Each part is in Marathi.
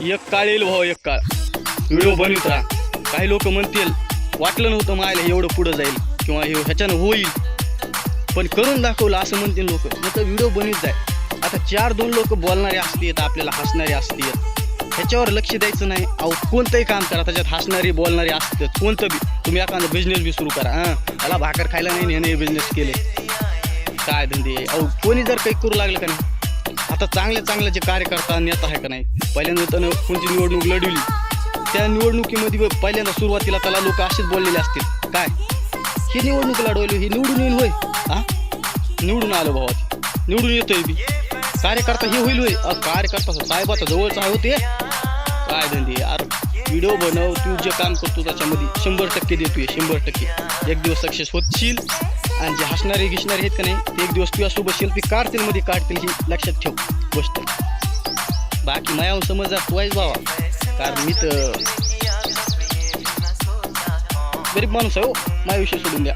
एक काळ येईल भाऊ एक काळ. व्हिडिओ बनवित राहा. काही लोक म्हणतील वाटलं नव्हतं मायला एवढं पुढं जाईल किंवा हे ह्याच्यानं होईल. पण करून दाखवलं असं म्हणतील लोक. मग तर व्हिडिओ बनवित जाय. आता चार दोन लोक बोलणारे असतील आपल्याला हसणारे असतील. ह्याच्यावर लक्ष द्यायचं नाही. अहो कोणतंही काम करा. त्याच्यात हसणारी बोलणारी असतात कोणतं बी. तुम्ही एखादा बिझनेस बी सुरू करा हां. त्याला भाकर खायला नाही याने बिझनेस केले. काय धंदे? अहो कोणी जर काही करू लागलं का नाही? आता चांगले चांगले जे कार्यकर्ता नेता आहे का नाही पहिल्यांदा त्यानं कोणती निवडणूक लढवली? त्या निवडणुकीमध्ये पहिल्यांदा सुरुवातीला त्याला लोक असेच बोललेले असतील. काय? ही निवडणूक लढवली ही निवडून येईल होय. हा? निवडून आलो भावा निवडून येतोय बी. कार्यकर्ता हे होईल होय. कार्यकर्ता साहेबाचा जवळचा आहे होते काय धंदे यार. व्हिडिओ बनव तू जे काम करतो त्याच्यामध्ये शंभर टक्के देतोय शंभर टक्के. एक दिवस सक्सेस होतशील आणि जे हसणारे गिसणारे आहेत का नाही ते एक दिवस तुझ्यासोबत सेल्फी काढतील मध्ये काढतील ही लक्षात ठेव गोष्ट. बाकी मायाहून समज वाईज बाबा कारण मी तर गरीब माणूस आहे हो माझ्या विषय सोडून द्या.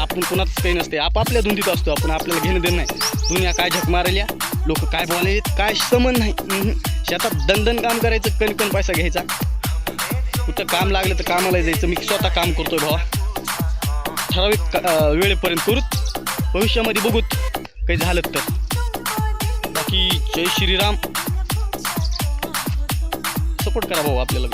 आपण कुणाच काही नसते आपापल्या धुंदीत असतो आपण आपल्याला घेणं देणं नाही. दुनिया काय झक मारल्या लोक काय बोलायले काय समज नाही. शेतात दणदण काम करायचं कणकण पैसा घ्यायचा. कुठं काम लागलं तर कामाला जायचं मी स्वतः काम करतोय भावा. ठराविक वेळेपर्यंत करूत. भविष्यामध्ये बघूत. काही झालं तर. बाकी जय श्रीराम. सपोर्ट करा भाऊ आपल्याला.